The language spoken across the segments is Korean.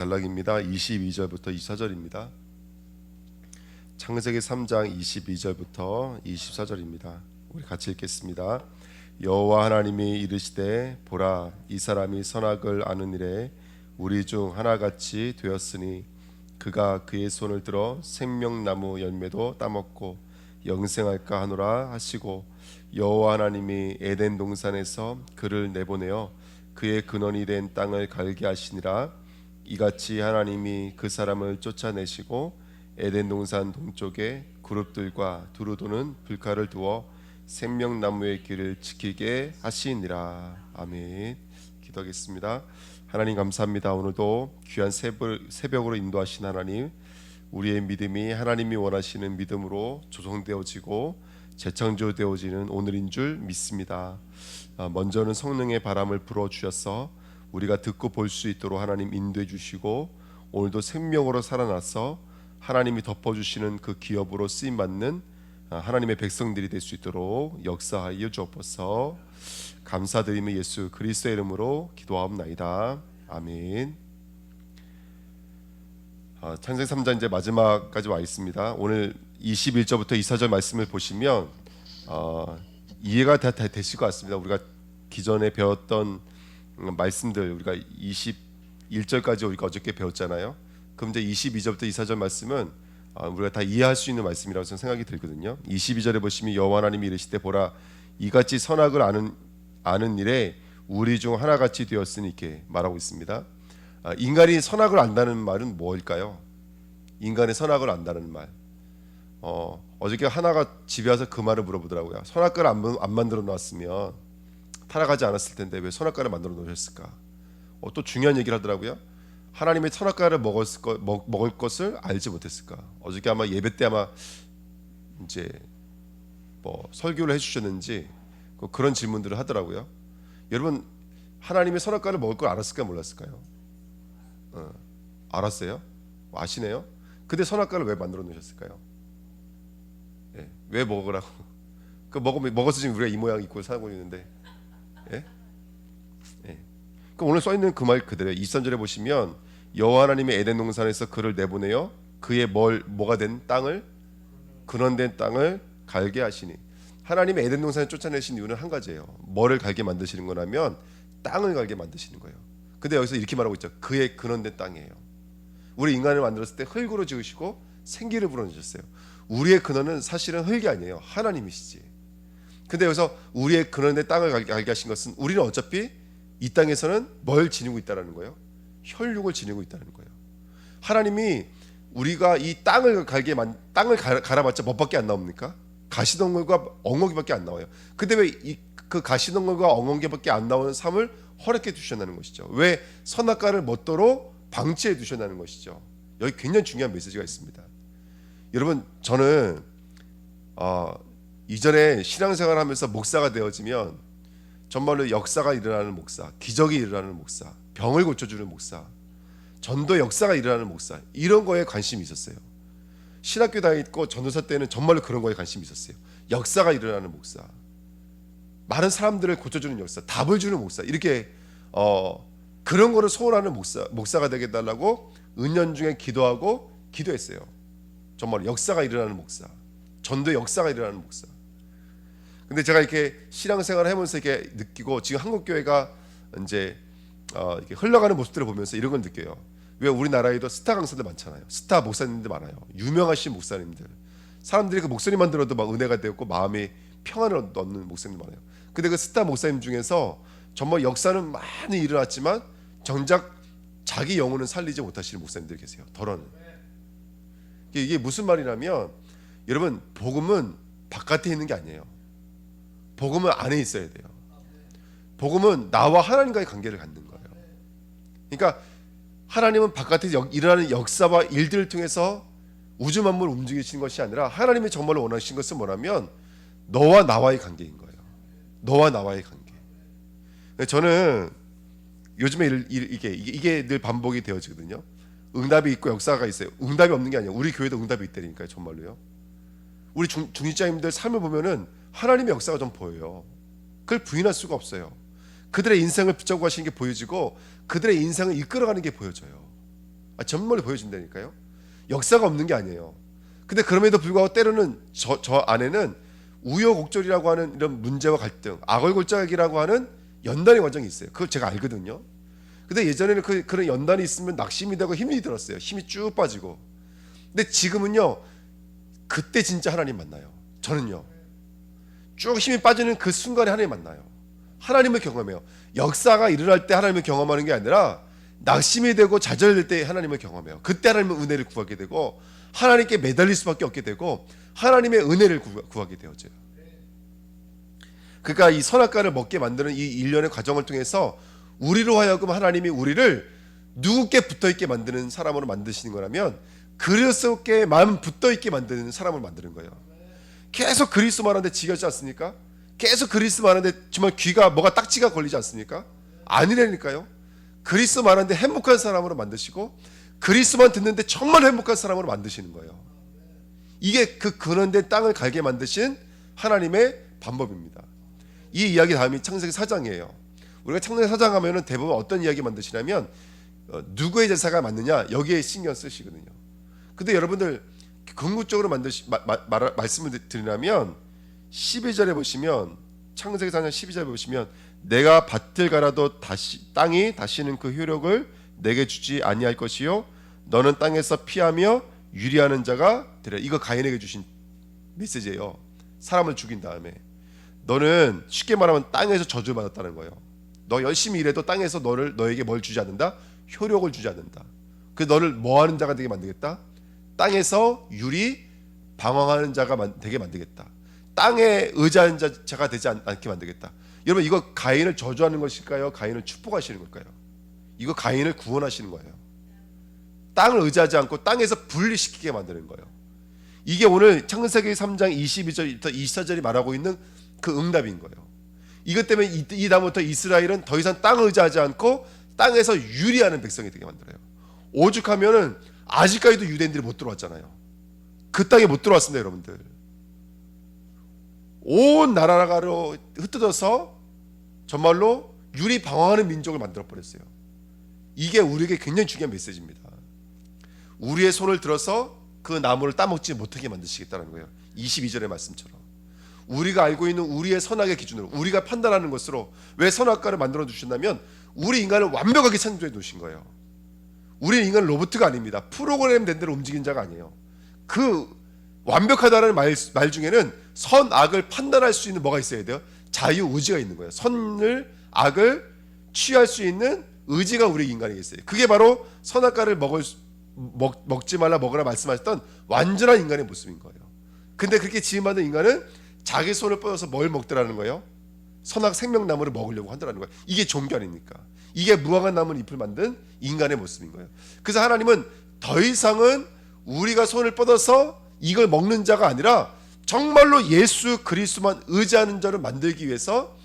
단락입니다. 22절부터 24절입니다. 창세기 3장 22절부터 24절입니다. 우리 같이 읽겠습니다. 여호와 하나님이 이르시되 보라 이 사람이 선악을 아는 일에 우리 중 하나같이 되었으니 그가 그의 손을 들어 생명나무 열매도 따먹고 영생할까 하노라 하시고 여호와 하나님이 에덴 동산에서 그를 내보내어 그의 근원이 된 땅을 갈게 하시니라 이같이 하나님이 그 사람을 쫓아내시고 에덴 동산 동쪽에 그룹들과 두루 도는 불칼을 두어 생명나무의 길을 지키게 하시니라. 아멘. 기도하겠습니다. 하나님 감사합니다. 오늘도 귀한 새벽, 새벽으로 인도하신 하나님 우리의 믿음이 하나님이 원하시는 믿음으로 조성되어지고 재창조되어지는 오늘인 줄 믿습니다. 아, 먼저는 성령의 바람을 불어 주셔서 우리가 듣고 볼 수 있도록 하나님 인도해 주시고 오늘도 생명으로 살아나서 하나님이 덮어 주시는 그 기업으로 쓰임 받는 아, 하나님의 백성들이 될 수 있도록 역사하여 주옵소서. 감사드리며 예수 그리스도의 이름으로 기도하옵나이다. 아멘. 아, 창세기 3장 이제 마지막까지 와 있습니다. 오늘 21절부터 24절 말씀을 보시면 어, 이해가 다, 다 되실 것 같습니다. 우리가 기존에 배웠던 음, 말씀들 우리가 21절까지 우리가 어저께 배웠잖아요. 그럼 이제 22절부터 24절 말씀은 아, 우리가 다 이해할 수 있는 말씀이라고 저는 생각이 들거든요. 22절에 보시면 여호와 하나님이 이르시되 보라 이같이 선악을 아는 아는 일에 우리 중 하나같이 되었으니 이렇게 말하고 있습니다. 아, 인간이 선악을 안다는 말은 뭘까요? 인간의 선악을 안다는 말. 어, 어저께 하나가 집에 와서 그 말을 물어보더라고요. 선악과를 안, 만- 안 만들어 놨으면 타락하지 않았을 텐데 왜 선악과를 만들어 놓으셨을까? 어, 또 중요한 얘기를 하더라고요. 하나님의 선악과를 먹었을 거, 먹, 먹을 것을 알지 못했을까? 어저께 아마 예배 때 아마 이제 뭐 설교를 해주셨는지 그- 그런 질문들을 하더라고요. 여러분 하나님의 선악과를 먹을 걸 알았을까 몰랐을까요? 어, 알았어요? 아시네요? 근데 선악과를 왜 만들어 놓으셨을까요? 예, 왜 먹으라고? 그 먹으면 먹어서 지금 우리가 이 모양 입고 살고 있는데, 예? 예. 그 오늘 써 있는 그 말 그대로 23절에 보시면 여호와 하나님의 에덴 동산에서 그를 내보내어 그의 뭘 뭐가 된 땅을 근원된 땅을 갈게 하시니 하나님의 에덴 동산에 쫓아내신 이유는 한 가지예요. 뭐를 갈게 만드시는 거냐면 땅을 갈게 만드시는 거예요. 근데 여기서 이렇게 말하고 있죠. 그의 근원된 땅이에요. 우리 인간을 만들었을 때 흙으로 지으시고 생기를 불어넣으셨어요. 우리의 근원은 사실은 흙이 아니에요. 하나님이시지. 근데 여기서 우리의 근원된 땅을 알게 하신 것은 우리는 어차피 이 땅에서는 뭘 지니고 있다라는 거예요. 혈육을 지니고 있다는 거예요. 하나님이 우리가 이 땅을 갈게 만 땅을 갈- 갈아봤자 뭐밖에 안 나옵니까? 가시덩굴과 엉겅이밖에 안 나와요. 근데 왜그 가시덩굴과 엉겅이밖에 안 나오는 삶을 허락해 두셨다는 것이죠. 왜 선악과를 먹도록 방치해 두셨다는 것이죠. 여기 굉장히 중요한 메시지가 있습니다. 여러분 저는 어, 이전에 신앙생활 하면서 목사가 되어지면 정말로 역사가 일어나는 목사, 기적이 일어나는 목사, 병을 고쳐주는 목사, 전도 역사가 일어나는 목사 이런 거에 관심이 있었어요. 신학교 다니고 전도사 때는 정말로 그런 거에 관심이 있었어요. 역사가 일어나는 목사, 많은 사람들을 고쳐주는 역사, 답을 주는 목사 이렇게 어, 그런 거를 소원하는 목사 목사가 되게 달라고 은연 중에 기도하고 기도했어요. 정말 역사가 일어나는 목사, 전도 역사가 일어나는 목사. 근데 제가 이렇게 신앙생활을 하면서 이렇게 느끼고 지금 한국 교회가 이제 어, 이렇게 흘러가는 모습들을 보면서 이런 걸 느껴요. 왜 우리나라에도 스타 강사들 많잖아요. 스타 목사님들 많아요. 유명하신 목사님들. 사람들이 그 목소리만 들어도 막 은혜가 되었고 마음에 평안을 얻는 목사님들 많아요. 근데 그 스타 목사님 중에서 정말 역사는 많이 일어났지만 정작 자기 영혼은 살리지 못하시는 목사님들 계세요. 이게 이게 무슨 말이냐면 여러분 복음은 바깥에 있는 게 아니에요. 복음은 안에 있어야 돼요. 복음은 나와 하나님과의 관계를 갖는 거예요. 그러니까 하나님은 바깥에서 역- 일어나는 역사와 일들을 통해서 우주 만물을 움직이시는 것이 아니라 하나님이 정말로 원하신 것은 뭐냐면 너와 나와의 관계인 거예요. 너와 나와의 관계. 저는 요즘에 일- 일- 이게, 이게 늘 반복이 되어지거든요. 응답이 있고 역사가 있어요. 응답이 없는 게 아니에요. 우리 교회도 응답이 있다니까요. 정말로요. 우리 중, 중직자님들 삶을 보면은 하나님의 역사가 좀 보여요. 그걸 부인할 수가 없어요. 그들의 인생을 붙잡고 가시는 게 보여지고 그들의 인생을 이끌어가는 게 보여져요. 아, 정말로 보여준다니까요. 역사가 없는 게 아니에요. 근데 그럼에도 불구하고 때로는 저, 저 안에는 우여곡절이라고 하는 이런 문제와 갈등, 악월골짜기라고 하는 연단의 과정이 있어요. 그걸 제가 알거든요. 근데 예전에는 그, 그런 연단이 있으면 낙심이 되고 힘이 들었어요. 힘이 쭉 빠지고. 근데 지금은요, 그때 진짜 하나님 만나요. 저는요. 쭉 힘이 빠지는 그 순간에 하나님 만나요. 하나님을 경험해요. 역사가 일어날 때 하나님을 경험하는 게 아니라 낙심이 되고 좌절될 때 하나님을 경험해요. 그때 하나님의 은혜를 구하게 되고 하나님께 매달릴 수밖에 없게 되고 하나님의 은혜를 구- 구하게 되어져요. 그러니까 이 선악과를 먹게 만드는 이 일련의 과정을 통해서 우리로 하여금 하나님이 우리를 누구께 붙어 있게 만드는 사람으로 만드시는 거라면 그리스도께 마음 붙어 있게 만드는 사람을 만드는 거예요. 계속 그리스도 말하는데 지겹지 않습니까? 계속 그리스도 말하는데 정말 귀가 뭐가 딱지가 걸리지 않습니까? 아니라니까요. 그리스도 말하는데 행복한 사람으로 만드시고 그리스도만 듣는데 정말 행복한 사람으로 만드시는 거예요. 이게 그 근원된 땅을 갈게 만드신 하나님의 방법입니다. 이 이야기 다음이 창세기 4장이에요. 우리가 창세기 4장 하면은 대부분 어떤 이야기 만드시냐면 어, 누구의 제사가 맞느냐 여기에 신경 쓰시거든요. 근데 여러분들 궁극적으로 만드시 말, 말씀을 드리려면 12절에 보시면 창세기 4장 12절에 보시면 내가 밭을 갈아도 다시 땅이 다시는 그 효력을 내게 주지 아니할 것이요 너는 땅에서 피하며 유리하는 자가 되려 이거 가인에게 주신 메시지예요. 사람을 죽인 다음에 너는 쉽게 말하면 땅에서 저주를 받았다는 거예요. 너 열심히 일해도 땅에서 너를 너에게 뭘 주지 않는다? 효력을 주지 않는다. 그 너를 뭐 하는 자가 되게 만들겠다? 땅에서 유리 방황하는 자가 만- 되게 만들겠다. 땅에 의지하는 자- 자가 되지 않, 않게 만들겠다. 여러분 이거 가인을 저주하는 것일까요? 가인을 축복하시는 걸까요? 이거 가인을 구원하시는 거예요. 땅을 의지하지 않고 땅에서 분리시키게 만드는 거예요. 이게 오늘 창세기 3장 22절부터 24절이 말하고 있는 그 응답인 거예요. 이것 때문에 이, 이 다음부터 이스라엘은 더 이상 땅을 의지하지 않고 땅에서 유리하는 백성이 되게 만들어요. 오죽하면은 아직까지도 유대인들이 못 들어왔잖아요. 그 땅에 못 들어왔습니다, 여러분들. 온 나라가로 흩어져서 정말로 유리 방황하는 민족을 만들어 버렸어요. 이게 우리에게 굉장히 중요한 메시지입니다. 우리의 손을 들어서 그 나무를 따먹지 못하게 만드시겠다는 거예요. 22절의 말씀처럼. 우리가 알고 있는 우리의 선악의 기준으로 우리가 판단하는 것으로 왜 선악과를 만들어 주셨냐면 우리 인간을 완벽하게 창조해 놓으신 거예요. 우리 인간은 로봇가 아닙니다. 프로그램 된 대로 움직이는 자가 아니에요. 그 완벽하다는 말, 말 중에는 선악을 판단할 수 있는 뭐가 있어야 돼요? 자유 의지가 있는 거예요. 선을 악을 취할 수 있는 의지가 우리 인간에게 있어요. 그게 바로 선악과를 먹을 수- 먹, 먹지 말라 먹으라 말씀하셨던 완전한 인간의 모습인 거예요. 근데 그렇게 지음받은 인간은 자기 손을 뻗어서 뭘 먹더라는 거예요? 선악 생명나무를 먹으려고 한다는 거예요. 이게 종교 아닙니까? 이게 무화과 나무 잎을 만든 인간의 모습인 거예요. 그래서 하나님은 더 이상은 우리가 손을 뻗어서 이걸 먹는 자가 아니라 정말로 예수 그리스도만 의지하는 자를 만들기 위해서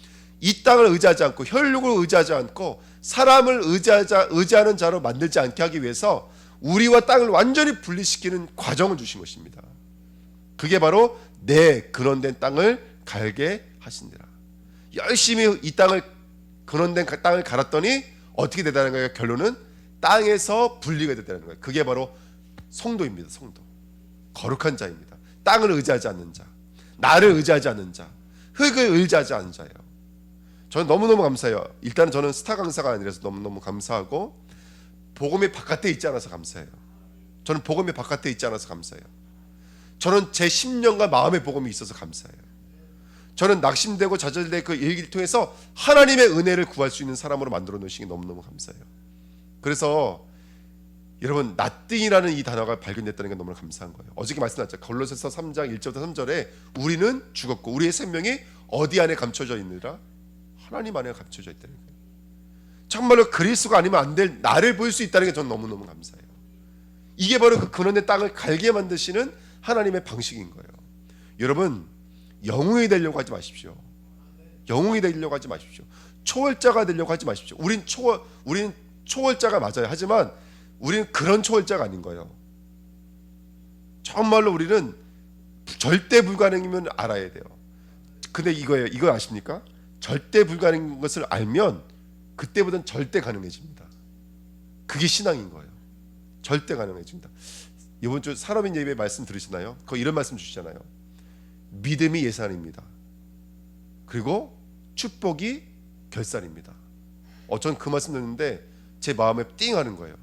이 땅을 의지하지 않고 혈육을 의지하지 않고 사람을 의지하자 의지하는 자로 만들지 않게 하기 위해서 우리와 땅을 완전히 분리시키는 과정을 주신 것입니다. 그게 바로 내 근원된 땅을 갈게 하신대라. 열심히 이 땅을 근원된 가- 땅을 갈았더니 어떻게 되다는 거예요? 결론은 땅에서 분리가 됐다는 거예요. 그게 바로 성도입니다. 성도. 거룩한 자입니다. 땅을 의지하지 않는 자, 나를 의지하지 않는 자, 흙을 의지하지 않는 자예요. 저는 너무너무 감사해요. 일단은 저는 스타 강사가 아니라서 너무너무 감사하고 복음의 바깥에 있지 않아서 감사해요. 저는 복음의 바깥에 있지 않아서 감사해요. 저는 제 10년간 마음의 복음이 있어서 감사해요. 저는 낙심되고 좌절될 그 일기를 통해서 하나님의 은혜를 구할 수 있는 사람으로 만들어 놓으시기 너무너무 감사해요. 그래서 여러분 나띵이라는 이 단어가 발견됐다는 게 너무 감사한 거예요. 어저께 말씀드렸죠. 걸로새서 3장 1절부터 3절에 우리는 죽었고 우리의 생명이 어디 안에 감춰져 있느라 하나님 안에 감춰져 있다는 거예요. 정말로 그리스도가 아니면 안 될 나를 볼 수 있다는 게 저는 너무너무 감사해요. 이게 바로 그 근원의 땅을 갈게 만드시는 하나님의 방식인 거예요. 여러분 영웅이 되려고 하지 마십시오. 영웅이 되려고 하지 마십시오. 초월자가 되려고 하지 마십시오. 우린 초월 우린 초월자가 맞아요. 하지만 우리는 그런 초월자가 아닌 거예요. 정말로 우리는 절대 불가능이면 알아야 돼요. 근데 이거예요. 이거 아십니까? 절대 불가능인 것을 알면 그때보다는 절대 가능해집니다. 그게 신앙인 거예요. 절대 가능해진다. 이번 주 산업인 예배 말씀 들으시나요? 그 이런 말씀 주시잖아요. 믿음이 예산입니다. 그리고 축복이 결산입니다. 어, 전그 말씀 듣는데 제 마음에 띵 하는 거예요.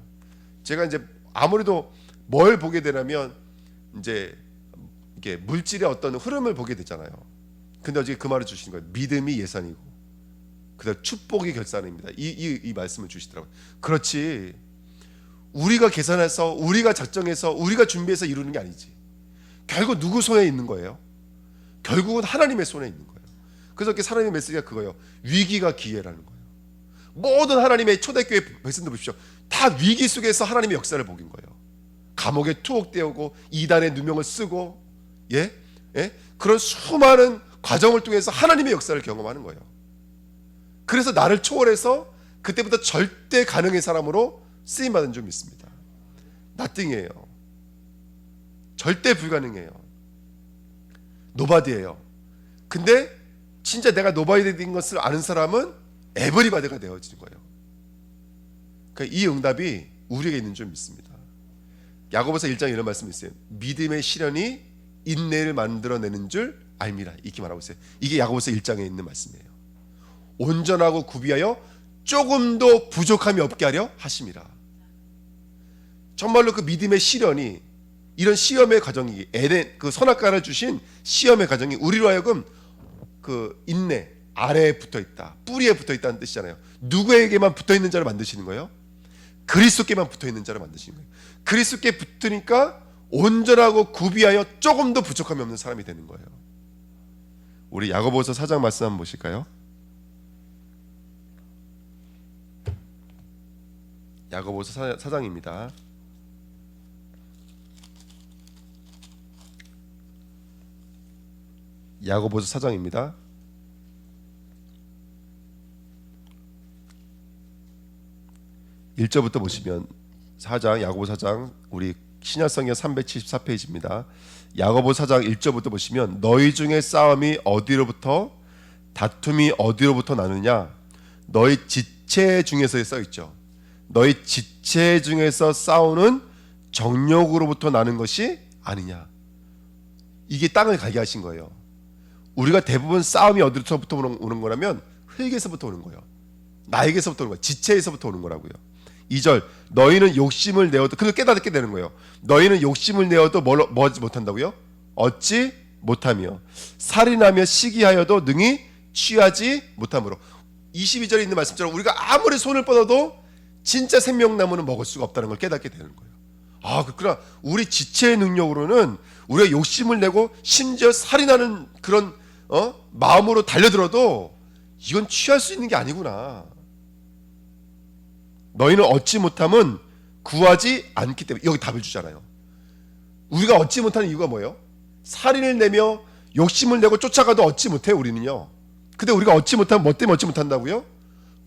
제가 이제 아무래도 뭘 보게 되냐면 이제 이게 물질의 어떤 흐름을 보게 되잖아요. 근데 어제 그 말을 주신 거예요. 믿음이 예산이고, 그다음 축복이 결산입니다. 이, 이, 이 말씀을 주시더라고요. 그렇지. 우리가 계산해서, 우리가 작정해서, 우리가 준비해서 이루는 게 아니지. 결국 누구 손에 있는 거예요? 결국은 하나님의 손에 있는 거예요. 그래서 이렇게 사람의 메시지가 그거예요. 위기가 기회라는 거예요. 모든 하나님의 초대교회 백성들 보십시오. 다 위기 속에서 하나님의 역사를 보긴 거예요. 감옥에 투옥되고 이단의 누명을 쓰고 예? 예? 그런 수많은 과정을 통해서 하나님의 역사를 경험하는 거예요. 그래서 나를 초월해서 그때부터 절대 가능의 사람으로 쓰임 받은 줄 믿습니다. 나띵이에요. 절대 불가능해요. 노바디예요. 근데 진짜 내가 노바디인 것을 아는 사람은 에버리바디가 되어지는 거예요. 그러니까 이 응답이 우리에게 있는 줄 믿습니다. 야고보서 1장 이런 말씀이 있어요. 믿음의 시련이 인내를 만들어내는 줄 알미라. 이렇게 말하고 있어요. 이게 야고보서 1장에 있는 말씀이에요. 온전하고 구비하여 조금도 부족함이 없게 하려 하심이라. 정말로 그 믿음의 시련이 이런 시험의 과정이 에덴 그 선악과를 주신 시험의 과정이 우리로 하여금 그 인내 아래에 붙어 있다 뿌리에 붙어 있다는 뜻이잖아요. 누구에게만 붙어 있는 자를 만드시는 거예요? 그리스도께만 붙어 있는 자를 만드시는 거예요. 그리스도께 붙으니까 온전하고 구비하여 조금도 부족함이 없는 사람이 되는 거예요. 우리 야고보서 4장 말씀 한번 보실까요? 야고보서 4장입니다. 야고보서 4장입니다. 1절부터 보시면 4장 야고보 4장 우리 신약성경 374페이지입니다. 야고보 4장 1절부터 보시면 너희 중에 싸움이 어디로부터 다툼이 어디로부터 나느냐 너희 지체 중에서 써 있죠. 너희 지체 중에서 싸우는 정욕으로부터 나는 것이 아니냐. 이게 땅을 가게 하신 거예요. 우리가 대부분 싸움이 어디로부터 오는 거라면 흙에서부터 오는 거예요. 나에게서부터 오는 거예요. 지체에서부터 오는 거라고요. 2절 너희는 욕심을 내어도 그걸 깨닫게 되는 거예요. 너희는 욕심을 내어도 뭘, 뭐 못한다고요? 얻지 못하며 살인하며 시기하여도 능히 취하지 못하므로 22절에 있는 말씀처럼 우리가 아무리 손을 뻗어도 진짜 생명나무는 먹을 수가 없다는 걸 깨닫게 되는 거예요. 아, 그러나 우리 지체의 능력으로는 우리가 욕심을 내고 심지어 살인하는 그런 어? 마음으로 달려들어도 이건 취할 수 있는 게 아니구나. 너희는 얻지 못함은 구하지 않기 때문에 여기 답을 주잖아요. 우리가 얻지 못하는 이유가 뭐예요? 살인을 내며 욕심을 내고 쫓아가도 얻지 못해요, 우리는요. 근데 우리가 얻지 못하면 뭐 때문에 얻지 못한다고요?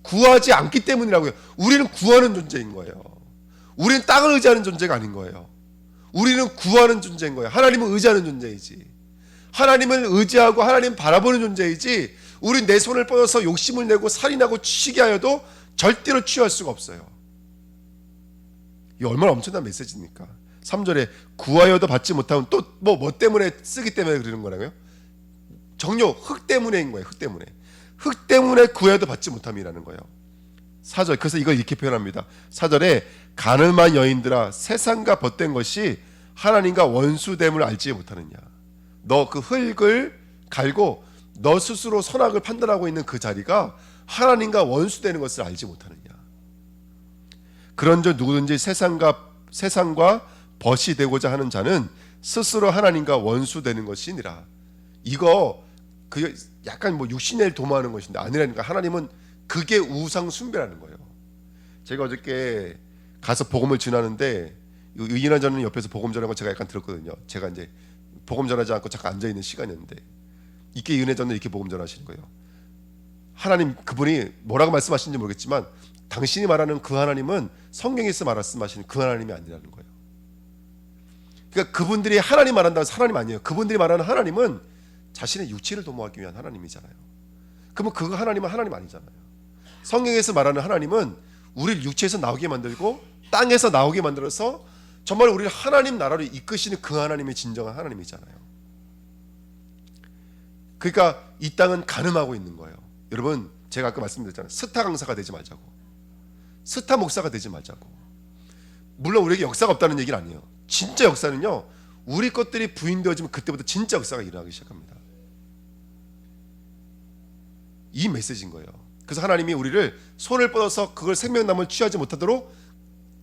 구하지 않기 때문이라고요. 우리는 구하는 존재인 거예요. 우리는 땅을 의지하는 존재가 아닌 거예요. 우리는 구하는 존재인 거예요. 하나님을 의지하는 존재이지. 하나님을 의지하고 하나님 바라보는 존재이지. 우리 내 손을 뻗어서 욕심을 내고 살인하고 치게 하여도 절대로 취할 수가 없어요. 이 얼마나 엄청난 메시지입니까? 3절에 구하여도 받지 못하면 또뭐뭐 때문에 쓰기 때문에 그러는 거라고요? 정욕 흙 때문에인 거예요. 흙 때문에. 흙 때문에 구해도 받지 못함이라는 거예요. 4절 그래서 이걸 이렇게 표현합니다. 4절에 가늠한 여인들아 세상과 벗된 것이 하나님과 원수됨을 알지 못하느냐. 너 그 흙을 갈고 너 스스로 선악을 판단하고 있는 그 자리가 하나님과 원수되는 것을 알지 못하느냐. 그런저 누구든지 세상과 세상과 벗이 되고자 하는 자는 스스로 하나님과 원수되는 것이니라. 이거 그 약간 뭐 육신을 도모하는 것인데 아니라니까 하나님은 그게 우상 숭배라는 거예요. 제가 어저께 가서 복음을 전하는데 의인한 자는 옆에서 복음 전하는 거 제가 약간 들었거든요. 제가 이제 복음 전하지 않고 잠깐 앉아 있는 시간이었는데 이게 은혜 전는 이렇게 복음 전하시는 거예요. 하나님 그분이 뭐라고 말씀하시는지 모르겠지만 당신이 말하는 그 하나님은 성경에서 말씀하시는 그 하나님이 아니라는 거예요. 그러니까 그분들이 하나님 말한다고 해서 하나님 아니에요. 그분들이 말하는 하나님은 자신의 육체를 도모하기 위한 하나님이잖아요. 그러면 그 하나님은 하나님 아니잖아요. 성경에서 말하는 하나님은 우리를 육체에서 나오게 만들고 땅에서 나오게 만들어서 정말 우리를 하나님 나라로 이끄시는 그 하나님의 진정한 하나님이잖아요. 그러니까 이 땅은 가늠하고 있는 거예요. 여러분 제가 아까 말씀드렸잖아요. 스타 강사가 되지 말자고. 스타 목사가 되지 말자고. 물론 우리에게 역사가 없다는 얘기는 아니에요. 진짜 역사는요. 우리 것들이 부인되어지면 그때부터 진짜 역사가 일어나기 시작합니다. 이 메시지인 거예요. 그래서 하나님이 우리를 손을 뻗어서 그걸 생명나무를 취하지 못하도록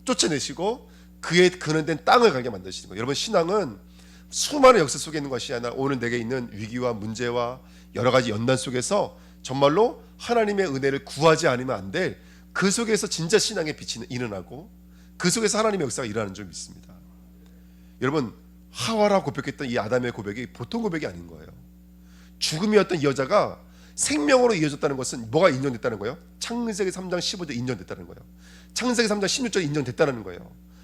쫓아내시고 그의 그는된 땅을 가게 만드시는 거예요. 여러분 신앙은 수많은 역사 속에 있는 것이 아니라 오늘 내게 있는 위기와 문제와 여러 가지 연단 속에서 정말로 하나님의 은혜를 구하지 않으면 안 될 그 속에서 진짜 신앙의 빛이 일어나고 그 속에서 하나님의 역사가 일어나는 줄 믿습니다. 여러분 하와라 고백했던 이 아담의 고백이 보통 고백이 아닌 거예요. 죽음이었던 이 여자가 생명으로 이어졌다는 것은 뭐가 인정됐다는 거예요? 창세기 3장 15절 인정됐다는 거예요. 창세기 3장 16절 인정됐다는 거예요.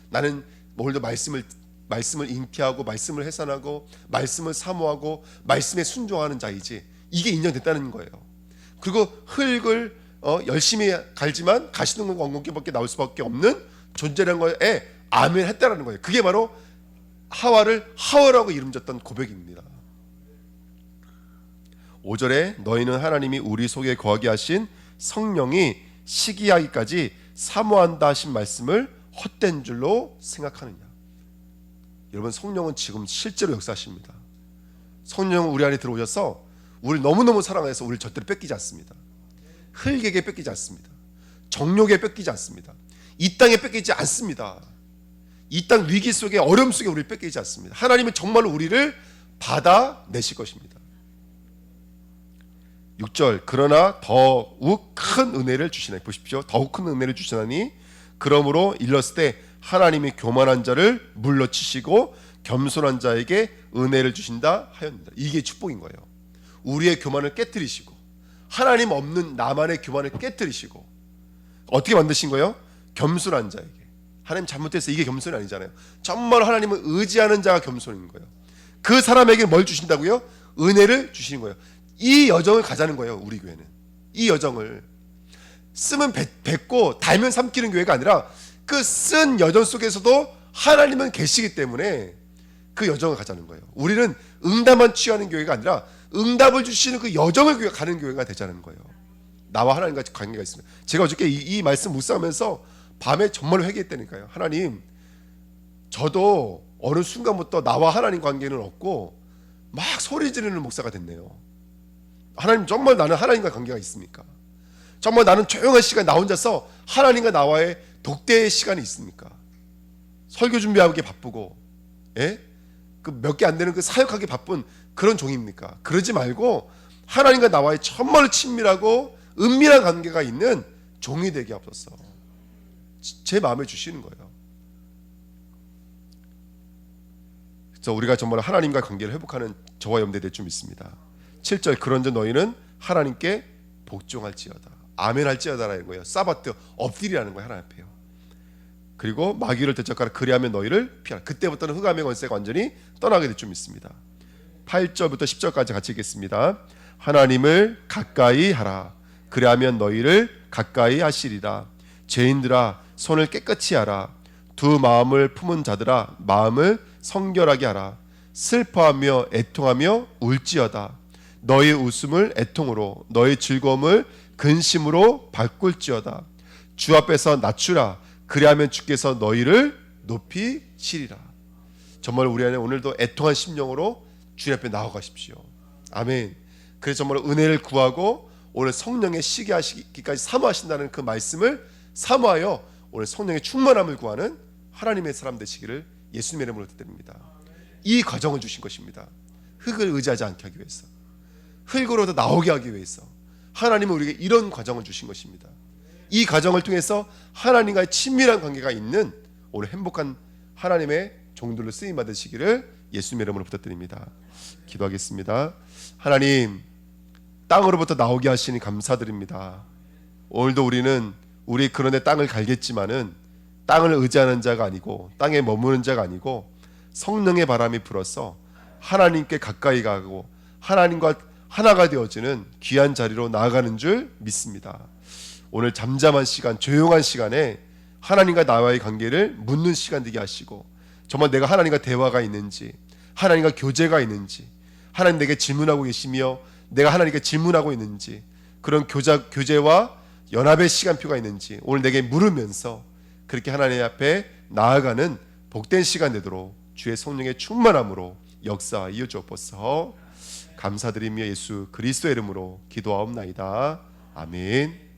나는 오늘도 말씀을 말씀을 잉태하고 말씀을 해산하고 말씀을 사모하고 말씀에 순종하는 자이지 이게 인정됐다는 거예요. 그리고 흙을 어, 열심히 갈지만 가시는 원공기밖에 나올 수밖에 없는 존재라는 거에 아멘 했다라는 거예요. 그게 바로 하와를 하와라고 이름 졌던 고백입니다. 5절에 너희는 하나님이 우리 속에 거하게 하신 성령이 시기하기까지 사모한다 하신 말씀을 헛된 줄로 생각하느냐. 여러분 성령은 지금 실제로 역사하십니다. 성령은 우리 안에 들어오셔서 우리를 너무너무 사랑해서 우리를 절대로 뺏기지 않습니다. 흙에게 뺏기지 않습니다. 정욕에 뺏기지 않습니다. 이 땅에 뺏기지 않습니다. 이 땅 위기 속에 어려움 속에 우리를 뺏기지 않습니다. 하나님은 정말로 우리를 받아내실 것입니다. 6절 그러나 더욱 큰 은혜를 주시나니 보십시오. 더욱 큰 은혜를 주시나니 그러므로 일렀을 때 하나님이 교만한 자를 물러치시고 겸손한 자에게 은혜를 주신다 하였습니다. 이게 축복인 거예요. 우리의 교만을 깨뜨리시고 하나님 없는 나만의 교만을 깨뜨리시고 어떻게 만드신 거예요? 겸손한 자에게. 하나님 잘못해서 이게 겸손이 아니잖아요. 정말 하나님을 의지하는 자가 겸손인 거예요. 그 사람에게 뭘 주신다고요? 은혜를 주시는 거예요. 이 여정을 가자는 거예요. 우리 교회는 이 여정을 쓰면 뱉, 뱉고 달면 삼키는 교회가 아니라 그 쓴 여정 속에서도 하나님은 계시기 때문에 그 여정을 가자는 거예요. 우리는 응답만 취하는 교회가 아니라 응답을 주시는 그 여정을 가는 교회가 되자는 거예요. 나와 하나님과 관계가 있습니다. 제가 어저께 이, 이 말씀 묵상하면서 밤에 정말 회개했다니까요. 하나님, 저도 어느 순간부터 나와 하나님 관계는 없고 막 소리 지르는 목사가 됐네요. 하나님 정말 나는 하나님과 관계가 있습니까? 정말 나는 조용한 시간 나 혼자서 하나님과 나와의 독대의 시간이 있습니까? 설교 준비하기 바쁘고, 예? 그 몇 개 안 되는 그 사역하기 바쁜 그런 종입니까? 그러지 말고 하나님과 나와의 정말 친밀하고 은밀한 관계가 있는 종이 되게 앞서서 제 마음에 주시는 거예요. 그래서 우리가 정말 하나님과 관계를 회복하는 저와 염대 될줄 믿습니다. 7절 그런즉 너희는 하나님께 복종할지어다. 아멘 할지어다라는 거예요. 사바트 엎드리라는 거예요. 하나님 앞에요. 그리고 마귀를 대적하라 그리하면 너희를 피하라. 그때부터는 흑암의 권세가 완전히 떠나게 될 줄 믿습니다. 8절부터 10절까지 같이 읽겠습니다. 하나님을 가까이 하라. 그리하면 너희를 가까이 하시리라. 죄인들아 손을 깨끗이 하라. 두 마음을 품은 자들아 마음을 성결하게 하라. 슬퍼하며 애통하며 울지어다. 너희 웃음을 애통으로 너희 즐거움을 근심으로 바꿀지어다. 주 앞에서 낮추라. 그리하면 주께서 너희를 높이시리라. 정말 우리 안에 오늘도 애통한 심령으로 주님 앞에 나아가십시오. 아멘. 그래서 정말 은혜를 구하고 오늘 성령의 시게 하시기까지 사모하신다는 그 말씀을 사모하여 오늘 성령의 충만함을 구하는 하나님의 사람 되시기를 예수님의 이름으로 드립니다. 이 과정을 주신 것입니다. 흙을 의지하지 않게 하기 위해서. 흙으로도 나오게 하기 위해서. 하나님은 우리에게 이런 과정을 주신 것입니다. 이 과정을 통해서 하나님과의 친밀한 관계가 있는 오늘 행복한 하나님의 종들로 쓰임 받으시기를 예수님의 이름으로 부탁드립니다. 기도하겠습니다. 하나님 땅으로부터 나오게 하시니 감사드립니다. 오늘도 우리는 우리 그런데 땅을 갈겠지만은 땅을 의지하는 자가 아니고 땅에 머무는 자가 아니고 성령의 바람이 불어서 하나님께 가까이 가고 하나님과 하나가 되어지는 귀한 자리로 나아가는 줄 믿습니다. 오늘 잠잠한 시간, 조용한 시간에 하나님과 나와의 관계를 묻는 시간 되게 하시고 정말 내가 하나님과 대화가 있는지 하나님과 교제가 있는지 하나님 내게 질문하고 계시며 내가 하나님께 질문하고 있는지 그런 교자, 교제와 연합의 시간표가 있는지 오늘 내게 물으면서 그렇게 하나님 앞에 나아가는 복된 시간 되도록 주의 성령의 충만함으로 역사하여 주옵소서 감사드리며 예수 그리스도의 이름으로 기도하옵나이다. 아멘